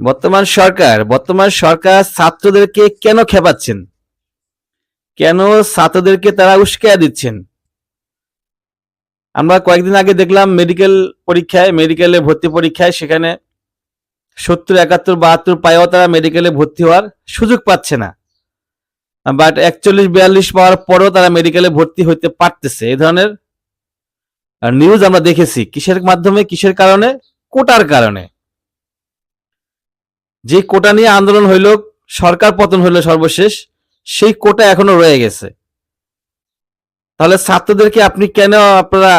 বর্তমান সরকার বর্তমান সরকার ছাত্রদেরকে কেন খেপাচ্ছেন? কেন ছাত্রদেরকে তারা উস্কায়া দিচ্ছেন? আমরা কয়েকদিন আগে দেখলাম মেডিকেল পরীক্ষায় মেডিকেলে ভর্তি পরীক্ষায় সেখানে সত্তর, একাত্তর, বাহাত্তর পায়েও তারা মেডিকেলে ভর্তি হওয়ার সুযোগ পাচ্ছে না। বাট একচল্লিশ, বিয়াল্লিশ পাওয়ার পরেও তারা মেডিকেলে ভর্তি হইতে পারতেছে। এই ধরনের নিউজ আমরা দেখেছি। কিসের মাধ্যমে? কিসের কারণে? কোটার কারণে। যে কোটা নিয়ে আন্দোলন হইল, সরকার পতন হইল সর্বশেষ, সেই কোটা এখনও রয়ে গেছে। তাহলে ছাত্রদেরকে আপনি কেন আপনারা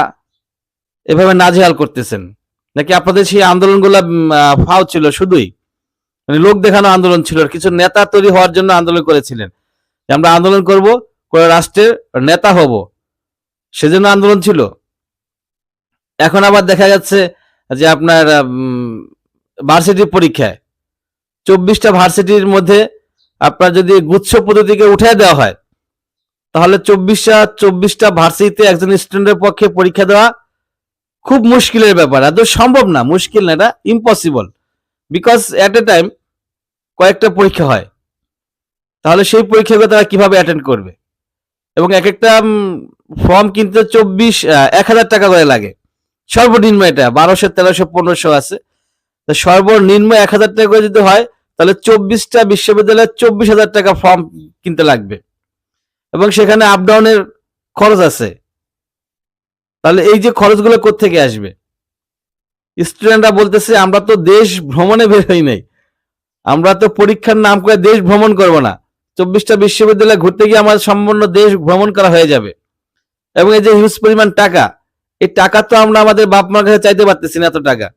এভাবে নাজেহাল করতেছেন? নাকি আপনাদের সেই আন্দোলনগুলো ফাও ছিল শুধুই? মানে লোক দেখানো আন্দোলন ছিল কিছু নেতা তৈরি হওয়ার জন্য আন্দোলন করেছিলেন। আমরা আন্দোলন করব, করে রাষ্ট্রের নেতা হব, সেজন্য আন্দোলন ছিল। এখন আবার দেখা যাচ্ছে যে আপনার ভার্সিটি পরীক্ষায় চব্বিশটা ভার্সিটির মধ্যে আপনার যদি গুচ্ছ পদ্ধতিকে উঠে দেওয়া হয়, তাহলে চব্বিশটা চব্বিশটা ভার্সিটিতে একজন স্টুডেন্টের পক্ষে পরীক্ষা দেওয়া খুব মুশকিলের ব্যাপার। এত সম্ভব না, মুশকিল না, এটা impossible because at a time কয়েকটা পরীক্ষা হয়, তাহলে সেই পরীক্ষাগুলো তারা কীভাবে অ্যাটেন্ড করবে? এবং এক একটা ফর্ম কিনতে চব্বিশ এক হাজার টাকা করে লাগে। সর্বনিম্ন এটা, বারোশো, তেরোশো, পনেরোশো আছে। সর্বনিম্ন এক হাজার টাকা করে যদি হয়, তাহলে চব্বিশটা বিশ্ববিদ্যালয়ে চব্বিশ হাজার টাকা ফর্ম কিনতে লাগবে। এবং সেখানে আপডাউনের খরচ আছে। তাহলে এই যে খরচগুলো থেকে আসবে? স্টুডেন্টরা বলতেছে, আমরা তো দেশ ভ্রমণে বের হই নাই। আমরা তো পরীক্ষার নাম করে দেশ ভ্রমণ করব না। চব্বিশটা বিশ্ববিদ্যালয়ে ঘুরতে গিয়ে আমাদের সম্পূর্ণ দেশ ভ্রমণ করা হয়ে যাবে। এবং এই যে হিউজ পরিমাণ টাকা, এই টাকা তো আমরা আমাদের বাপ মার কাছে চাইতে পারতেছি না এত টাকা।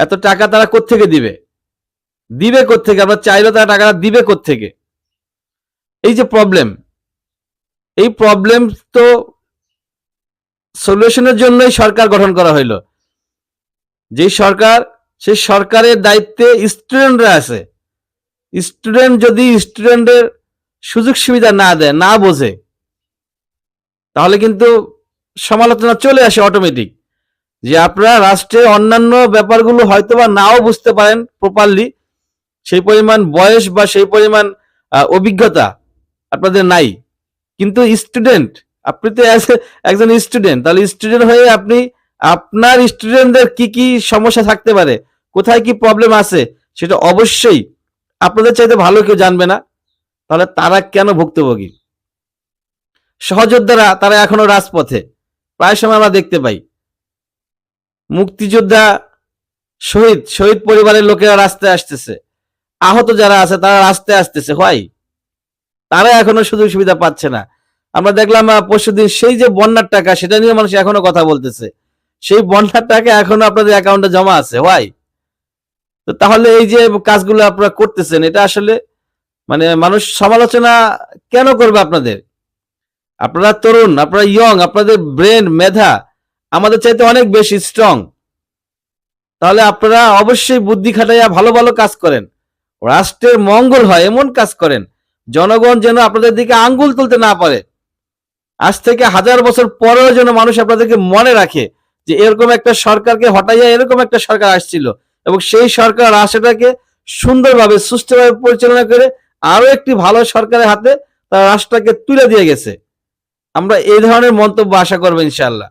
এত টাকা তারা কোত্থেকে দিবে? দিবে কোত্থেকে? আমরা চাইলেও তারা টাকাটা দিবে কোত্থেকে? এই যে প্রবলেম এই প্রবলেম তো সলিউশনের জন্যই সরকার গঠন করা হইল। যে সরকার সেই সরকারের দায়িত্বে স্টুডেন্টরা আছে। স্টুডেন্ট যদি স্টুডেন্টের সুযোগ সুবিধা না দেয়, না বোঝে, তাহলে কিন্তু সমালোচনা চলে আসে অটোমেটিক যে আপনারা রাষ্ট্রের অন্যান্য ব্যাপারগুলো হয়তো বা নাও বুঝতে পারেন প্রপারলি সেই পরিমাণ বয়স বা সেই পরিমাণ অভিজ্ঞতা আপনাদের নাই। কিন্তু স্টুডেন্ট আপনি তো একজন স্টুডেন্ট তাহলে স্টুডেন্ট হয়ে আপনি, আপনার স্টুডেন্টদের কি কি সমস্যা থাকতে পারে? কোথায় কি প্রবলেম আছে? সেটা অবশ্যই আপনাদের চাইতে ভালো কেউ জানবে না। তাহলে তারা কেন ভুক্তভোগী? সহযোদ্ধারা তারা এখনও রাজপথে। প্রায় সময় আমরা দেখতে পাই। মুক্তিযোদ্ধা শহীদ শহীদ পরিবারের লোকেরা রাস্তায় আসতেছে। আহত যারা আছে, তারা রাস্তায় আসতেছে। হয় তারা এখনও সুযোগ সুবিধা পাচ্ছে না। আমরা দেখলাম পরশুদিন সেই যে বন্যার টাকা, সেটা নিয়ে মানুষ এখনও কথা বলতেছে। সেই বন্যার টাকা এখনও আপনাদের অ্যাকাউন্টে জমা আছে। হোয়াই? তো তাহলে এই যে কাজগুলো আপনারা করতেছেন, এটা আসলে মানে মানুষ সমালোচনা কেন করবে আপনাদের? আপনারা তরুণ, আপনারা ইয়ং আপনাদের ব্রেন মেধা আমাদের চাইতে অনেক বেশি স্ট্রং তাহলে আপনারা অবশ্যই বুদ্ধি খাটাইয়া ভালো ভালো কাজ করেন। রাষ্ট্রের মঙ্গল হয়, এমন কাজ করেন। জনগণ যেন আপনাদের দিকে আঙ্গুল তুলতে না পারে। আজ থেকে হাজার বছর পরেও যেন মানুষ আপনাদেরকে মনে রাখে যে এরকম একটা সরকারকে হটাইয়া এরকম একটা সরকার আসছিল এবং সেই সরকার রাষ্ট্রটাকে সুন্দরভাবে, সুষ্ঠুভাবে পরিচালনা করে আরও একটি ভালো সরকারের হাতে তার রাষ্ট্রটাকে তুলে দিয়ে গেছে। আমরা এই ধরনের মন্তব্য আশা করব ইনশাল্লাহ